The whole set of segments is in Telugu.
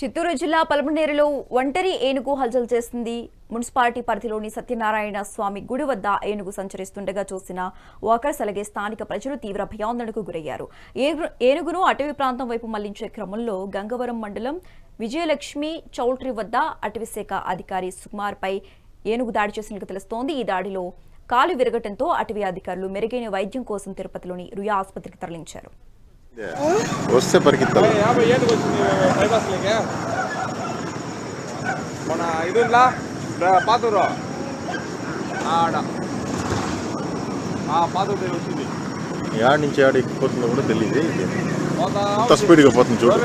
చిత్తూరు జిల్లా పలమనేరులో ఒంటరి ఏనుగు హల్చల్ చేస్తుంది. మున్సిపాలిటీ పరిధిలోని సత్యనారాయణ స్వామి గుడి వద్ద ఏనుగు సంచరిస్తుండగా చూసిన వాకర్స్ అలాగే స్థానిక ప్రజలు తీవ్ర భయాందోళనకు గురయ్యారు. ఏనుగును అటవీ ప్రాంతం వైపు మళ్ళించే క్రమంలో గంగవరం మండలం విజయలక్ష్మి చౌల్ట్రీ వద్ద అటవీశాఖ అధికారి సుకుమార్పై ఏనుగు దాడి చేసినట్లు తెలుస్తోంది. ఈ దాడిలో కాలు విరగటంతో అటవీ అధికారులు మెరుగైన వైద్యం కోసం తిరుపతిలోని రుయా ఆసుపత్రికి తరలించారు. వస్తే పరిగెత్తాలి. యాభై ఏళ్ళకి వచ్చింది బైపాస్లోకి మన ఇదిలా పాతూరు. ఆడ. ఆ పాతూరు దగ్గర వచ్చింది. యాడ్ నుంచి యాడ్ ఎక్కిపోతుందో కూడా తెలియదు ఇది. స్పీడ్గా పోతుంది చూడు.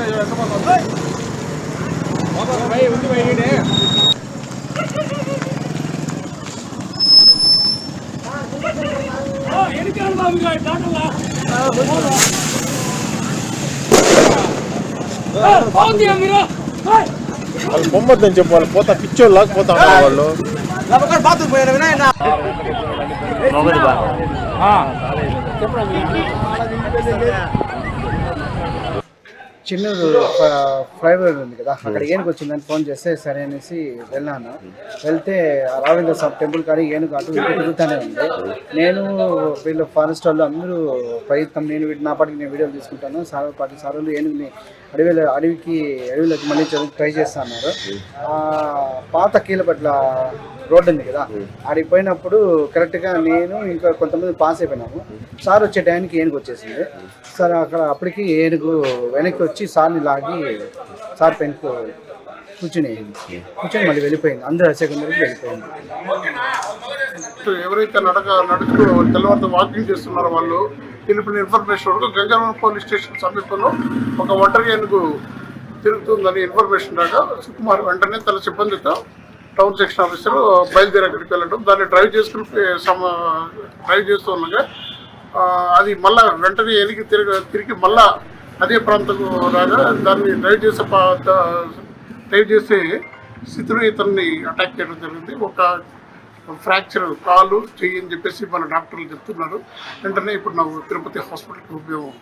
భయ్, ఈడే. వాళ్ళు పొమ్మద్దని చెప్పి వాళ్ళు పోతా పిచ్చోళ్ళు లాకపోతా ఉన్నారు వాళ్ళు చిన్నూరు ఫ్లైఓవర్ ఉంది కదా. అక్కడ ఏనుగు వచ్చిందని ఫోన్ చేస్తే సరే అనేసి వెళ్ళాను. వెళ్తే ఆ రాఘవేంద్ర స్వామి టెంపుల్ కాడి ఏనుగు అటు ఇటు తిరుగుతూనే ఉంది. నేను వీళ్ళు ఫారెస్ట్ వాళ్ళు అందరూ ప్రయత్నం నేను నా పాటికి నేను వీడియోలు తీసుకుంటాను. సార్ పాటి సార్లు ఏనుగుని అడవిలో అడవికి అడవిలోకి మళ్ళీ ట్రై చేస్తా అన్నారు. ఆ పాత కీలపట్ల రోడ్డు ఉంది కదా. ఆడికి పోయినప్పుడు కరెక్ట్గా నేను ఇంకా కొంతమంది పాస్ అయిపోయినాము. సార్ వచ్చే టైంకి ఏనుగు వచ్చేసింది. సార్ అక్కడ అప్పటికి ఏనుగు వెనక్కి వచ్చి సార్ని లాగి సార్ పెన్కు కూర్చుని కూర్చొని మళ్ళీ వెళ్ళిపోయింది. అందరూ సెకండరీకి వెళ్ళిపోయింది. ఎవరైతే నడక నడుచుకు తెల్లవారితో వాకింగ్ చేస్తున్నారో వాళ్ళు తెలిపిన ఇన్ఫర్మేషన్ వరకు గంగారం పోలీస్ స్టేషన్ సమీపంలో ఒక ఒంటరి ఏనుగు తిరుగుతుందని ఇన్ఫర్మేషన్ రాగా సుకుమార్ వెంటనే తన సిబ్బందితో టౌన్ సెక్షన్ ఆఫీసర్ బయలుదేరి అక్కడికి వెళ్ళడం దాన్ని డ్రైవ్ చేసుకుని డ్రైవ్ చేస్తూ ఉండగా అది మళ్ళా వెంటనే ఎనికి తిరిగి తిరిగి మళ్ళా అదే ప్రాంతం రాగా దాన్ని డ్రైవ్ చేసే పా- డ్రైవ్ చేసే స్థితిలో ఇతన్ని అటాక్ చేయడం జరిగింది. ఒక ఫ్రాక్చర్ కాలు చెయ్యి అని చెప్పేసి మన డాక్టర్లు చెప్తున్నారు. వెంటనే ఇప్పుడు నాకు తిరుపతి హాస్పిటల్కి ఉపయోగం